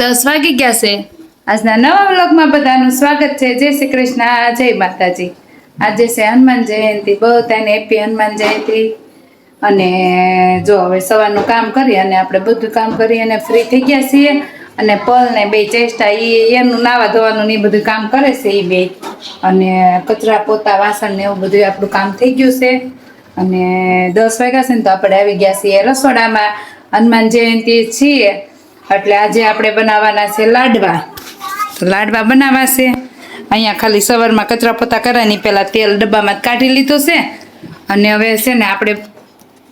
દસ વાગી ગયા છે. આજના નવા વ્લોગમાં બધાનું સ્વાગત છે. જય શ્રી કૃષ્ણ. જય માતાજી. આજે છે હનુમાન જયંતિ. બધાને હેપી હનુમાન જયંતિ. અને જો હવે સવારનું કામ કરી અને આપણે બધું કામ કરી અને ફ્રી થઈ ગયા છીએ. અને પલ ને બે ચેષ્ટા એ એનું નાવા ધોવાનું ને એ બધું કામ કરે છે એ બે. અને કચરા પોતા, વાસણ ને એવું બધું આપણું કામ થઈ ગયું છે. અને દસ વાગ્યા છે ને તો આપણે આવી ગયા છીએ રસોડામાં. હનુમાન જયંતિ છીએ. એટલે આજે આપણે બનાવવાના છે લાડવા. લાડવા બનાવવા અહીંયા ખાલી સવારમાં કચરા પોતા કરવાની પહેલાં તેલ ડબ્બામાં કાઢી લીધું છે. અને હવે છે ને આપણે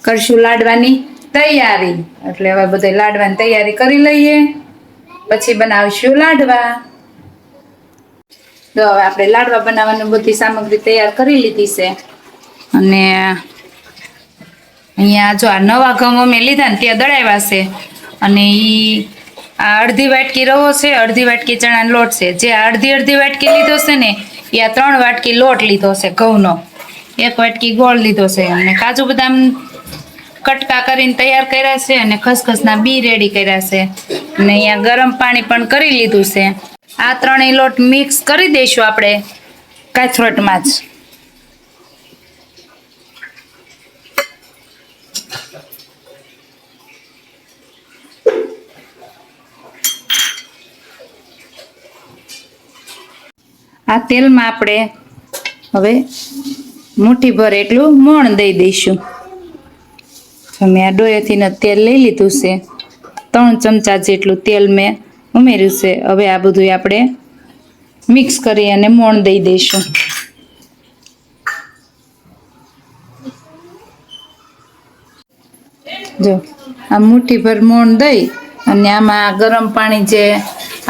કરશું લાડવાની તૈયારી. એટલે હવે બધે લાડવાની તૈયારી કરી લઈએ. પછી બનાવીશું લાડવા. તો હવે આપણે લાડવા બનાવવાની બધી સામગ્રી તૈયાર કરી લીધી છે. અને અહીંયા જો આ નવા ઘઉં અમે લીધા ને ત્યાં દળાવ્યા છે. અને ઈ આ અડધી વાટકી રવો છે, અડધી વાટકી ચણાનો લોટ છે. જે અડધી અડધી વાટકી લીધો છે ને એ આ ત્રણ વાટકી લોટ લીધો છે, ઘઉંનો. એક વાટકી ગોળ લીધો છે અને કાજુ બદામ કટકા કરીને તૈયાર કર્યા છે અને ખસખસના બી રેડી કર્યા છે. અને અહીંયા ગરમ પાણી પણ કરી લીધું છે. આ ત્રણેય લોટ મિક્સ કરી દઈશું આપણે કાથરોટમાં જ. આ તેલમાં આપણે હવે મુઠ્ઠી ભર એટલું મોણ દઈ દઈશું. મેં આ ડોયેથી તેલ લઈ લીધું છે, ત્રણ ચમચા જેટલું તેલ મેં ઉમેર્યું છે. હવે આ બધું આપણે મિક્સ કરી અને મોણ દઈ દઈશું. જો, આ મુઠ્ઠી ભર મોણ દઈ અને આમાં ગરમ પાણી જે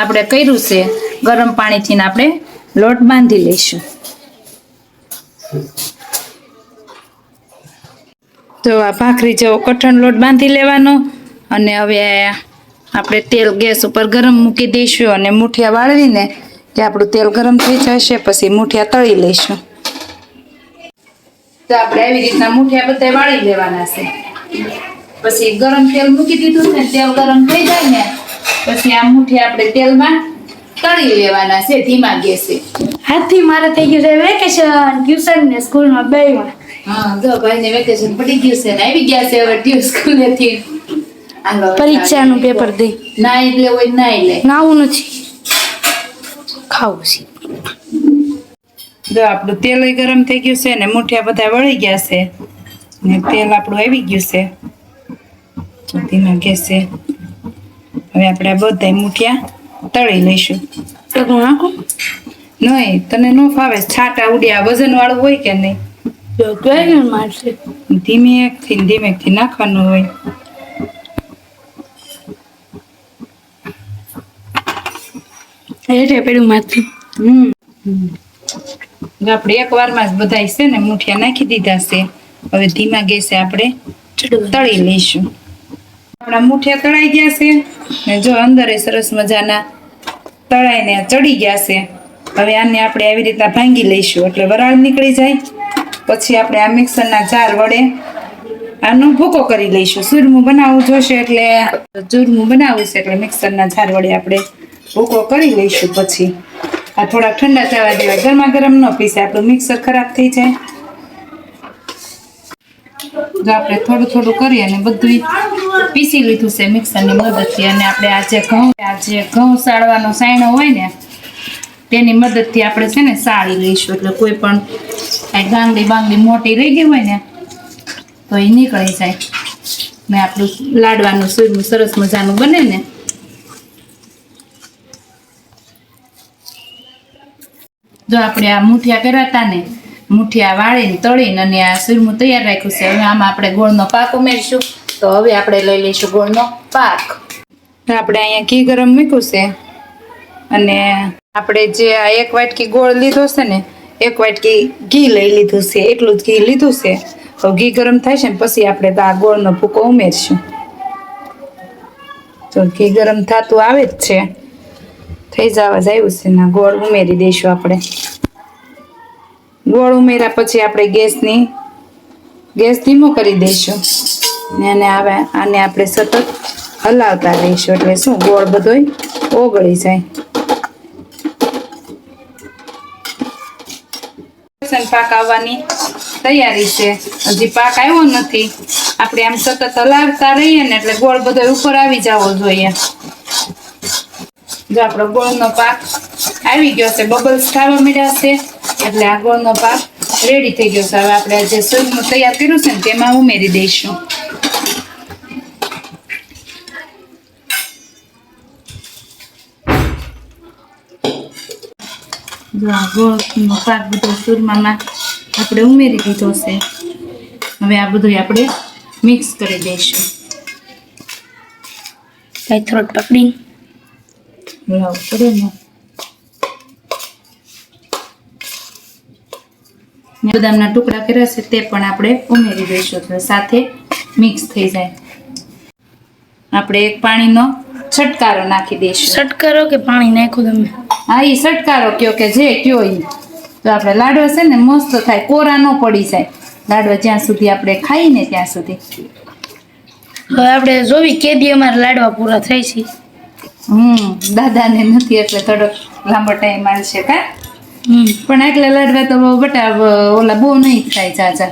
આપણે કર્યું છે, ગરમ પાણીથી આપણે લોટ બાંધી લઈશું. તો આ ભાખરી જેવો કઠણ લોટ બાંધી લેવાનો અને હવે આપણે તેલ ગેસ ઉપર ગરમ મૂકી દઈશું અને મૂઠિયા વાળવીને કે આપણું તેલ ગરમ થઈ જશે પછી મુઠિયા તળી લઈશું. તો આપણે આવી રીતના મુઠિયા બધા વાળી લેવાના છે. પછી ગરમ તેલ મૂકી દીધું છે તેલ ગરમ થઈ જાય ને, પછી આ મૂઠિયા આપણે તેલમાં તળી લેવાના છે ધીમા ગેસે. હાથથી મારે થઈ ગયું છે વેકેશન ટ્યુશન ને સ્કૂલમાં બેમાં હા જો ભાઈને વેકેશન પડી ગયું છે ને આવી ગયા છે હવે ટ્યુશન સ્કૂલેથી પરીક્ષાનું પેપર દઈ. ના એટલે હોય ના લે નાવું નથી. ખાવું છે. જો આપણું તેલ ગરમ થઈ ગયું છે ને મુઠિયા બધા વળી ગયા છે. ને તેલ આપણું આવી ગયું છે. ધીમા ગેસે. હવે આપણે બધા મુઠિયા તળી લઈશું. તો નાખું? નહીં તને ન ફાવે છાટા ઉડ્યા વજન વાળું હોય કે નહીં? ધીમે મારશે ધીમેકથી ને નાખવાનું હોય. એટલે પેલું માથું. હમ. આપણે એક વારમાં જ બધા છે ને મુઠિયા નાખી દીધા છે. હવે ધીમા ગેસે આપણે તળી લઈશું. આપણા મુઠિયા તળાઈ ગયા છે. ને જો અંદર સરસ મજાના તળાઈને ચડી ગયા છે. હવે આને આપણે આવી રીતના ભાંગી લઈશું એટલે વરાળ નીકળી જાય. પછી આપણે આ મિક્સરના જાર વડે આનો ભૂકો કરી લઈશું. ચૂરમું બનાવવું જોશે એટલે ચૂરમું બનાવવું છે એટલે મિક્સરના જાર વડે આપણે ભૂકો કરી લઈશું પછી. આ થોડા ઠંડા થવા દેવા. ગરમા ગરમ ન પીસે આપણું મિક્સર ખરાબ થઈ જાય. જો આપણે થોડું થોડું કરી અને બધું પીસી લીધું છે, મિક્સરની મદદથી. અને આપણે આ ઘઉં આ ઘઉં સાળવાનો સાયણો હોય ને, તેની મદદથી આપણે છે ને સાળી લઈશું. એટલે કોઈ પણ કાંઈ ગાંગડી બાંગડી મોટી રહી ગઈ હોય ને, તો એ નીકળી જાય. ને આપણું લાડવાનું સૂર્યનું સરસ મજાનું બને ને. જો આપણે આ મૂઠિયા કર્યા હતા ને મુઠિયા વાળીને તળીને અને આ સુરમું તૈયાર રાખ્યું છે. હવે આમાં આપણે ગોળનો પાક ઉમેરીશું. તો હવે આપણે લઈ લઈશું ગોળનો પાક. આપણે અહીંયા ઘી ગરમ મૂક્યું છે. અને આપણે જે આ એક વાટકી ગોળ લીધો છે ને, એક વાટકી ઘી લઈ લીધું છે. એટલું જ ઘી લીધું છે. તો ઘી ગરમ થાય છે ને પછી આપણે આ ગોળનો ભૂકો ઉમેરશું. તો ઘી ગરમ થતું આવે જ છે. થઈ જવા જ આવ્યું છે ને, ગોળ ઉમેરી દઈશું આપણે. ગોળ ઉમેર્યા પછી આપણે ગેસની ગેસ ધીમો કરી દઈશું. અને આવે આને આપણે સતત હલાવતા રહીશું. એટલે શું, ગોળ બધોય ઓગળી જાય. પાક આવવાની તૈયારી છે. હજી પાક આવ્યો નથી. આપણે આમ સતત હલાવતા રહીએ ને એટલે ગોળ બધો ઉપર આવી જવો જોઈએ. જો આપણો ગોળનો પાક આવી ગયો છે. બબલ્સ ખાવા મળ્યા છે. એટલે આ ગોળનો પાક રેડી થઈ ગયો છે. હવે આપણે જે સૂરનું તૈયાર કર્યું છે ને તેમાં ઉમેરી દઈશું. જો આ ગોળનો પાક બધો સુરમામાં આપણે ઉમેરી દીધો છે. હવે આ બધું આપણે મિક્સ કરી દઈશું. કઈ થ્રોટ પકડી પડે ને. બદામના ટુકડા કર્યા છે તે પણ આપણે ઉમેરી દઈશું એટલે સાથે મિક્સ થઈ જાય. આપણે એક પાણીનો છટકારો નાખી દઈશું. છટકારો કે પાણી નાખો તમે? હા એ છટકારો કયો કે જે કયો એ તો આપણે લાડવા છે ને મસ્ત થાય કોરા ન પડી જાય. લાડવા જ્યાં સુધી આપણે ખાઈએ ને ત્યાં સુધી. હવે આપણે જોવી કેદી અમારા લાડવા પૂરા થઈ છે. હમ દાદાને નથી એટલે થોડોક લાંબો ટાઈમ આવશે કા? પણ એકલા લાડવા તો બહુ બટા ઓલા બહુ નહીં થાય ચાચા.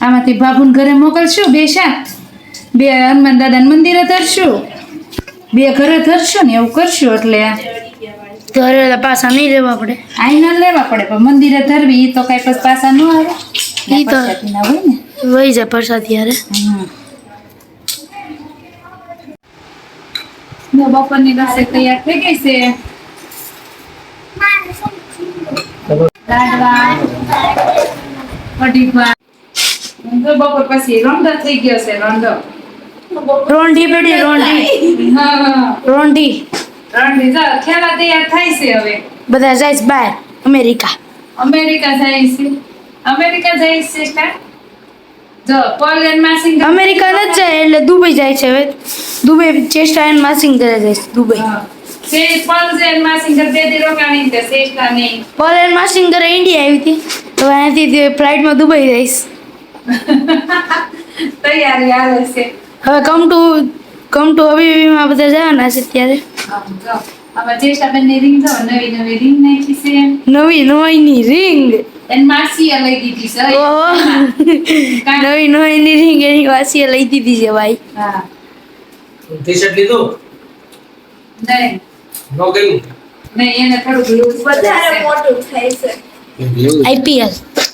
આમાંથી બાબુને ઘરે મોકલશું બે શાક? બે હનુમાન દાદાને મંદિરે ધરશું બે ઘરે ધરશું ને એવું કરશું એટલે? ઘરે પાછા નહીં લેવા પડે. આઈના લેવા પડે પણ મંદિરે ધરવી એ તો કઈ પછી પાછા ન આવે. એ તો- હોય ને? વહી જાય પ્રસાદ. જો બપોરની રસોઈ તૈયાર થઈ ગઈ છે. રોંઢો થઈ ગયો છે રોંઢો. રોંડી બેટી રોંઢી. હા ખેલા તૈયાર થાય છે હવે બધા જાય છે બહાર, અમેરિકા. અમેરિકા જાય છે અમેરિકા જાય છે કા અમેરિકા નથી જાય, એટલે દુબઈ જાય છે હવે. દુબઈ ચેસ્ટા એન્ડ માસિંગ જાય છે, દુબઈ. હા દી રોકાણી છે નહીં. માસિંગ ઇન્ડિયા આવી હતી. તો અહીંયાથી ફ્લાઇટમાં દુબઈ જઈશ. તૈયારી આવે છે. હવે કમ ટુ કમ ટુ અબીબીમાં બધા જવાના છે ત્યારે આમાં જો નવી નવી ring નાખી છે નવી નવાઈની રિંગ એન માસીએ લઈ દીધી છે ઓહો. નવી નવાઈની રિંગ એની વાસીએ લઈ દીધી છે ભાઈ. હા. ટી શર્ટ લીધું? નહીં. નો ગયું નહીં એને થોડુંક વધારે મોટું આઈપીએલ.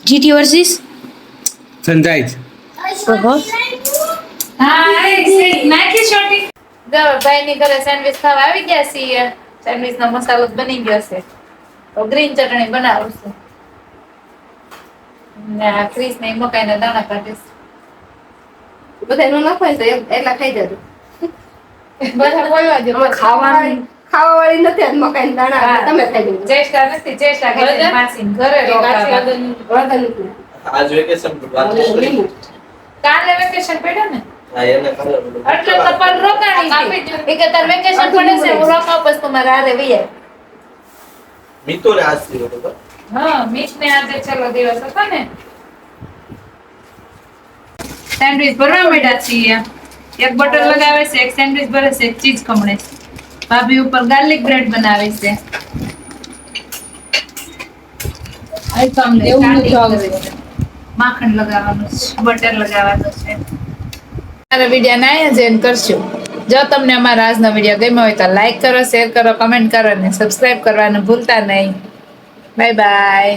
જીટી વર્સિસ સનરાઈઝ ઓહો. હા નાખી છોટી ભાઈની ઘરે સેન્ડવિચ ખાવા આવી ગયા છીએ. સેન્ડવિચ મસાલો બની ગયો છે. તો ગ્રીન ચટણી બનાવું ને આ ક્રીસ ને મકાઈના દાણા કાઢીશ. બધા એનું નાખવાય તો એમ- એટલા ખાઈ જજો. બધા બોલવા ખાવાનું ખાવા વાળી નથી આજ મકાઈ દાણા તમે ખાઈ ચેષ્ટા નથી ચેષ્ટા ઘરે માસી ઘરે રોકાવા. વર્ધન આજ વેકેશન વાત કરી કાલે વેકેશન પડ્યો ને? હા એને ખાલી એટલે તો પણ રોકાણી કે તાર વેકેશન પડે છે હું રોકાવ પછી તમારે હારે વહી આવ. ને આજથી હતો? હા મીત ને આજે છેલ્લો દિવસ હતો ને. સેન્ડવિચ ભરવા માંડ્યા છીએ. એક બટર લગાવે છે એક સેન્ડવિચ ભરે છે એક ચીઝ ખમણે છે. ભાભી ઉપર ગાર્લિક બ્રેડ બનાવે છે. માખણ લગાવવાનું છે બટર લગાવવાનું છે. મારા વીડિયો ના આયોજન કરશું. જો તમને અમારા આજનો વીડિયો ગમ્યો હોય તો લાઈક કરો શેર કરો કમેન્ટ કરો અને સબસ્ક્રાઈબ કરવાનું ભૂલતા નહીં. Bye bye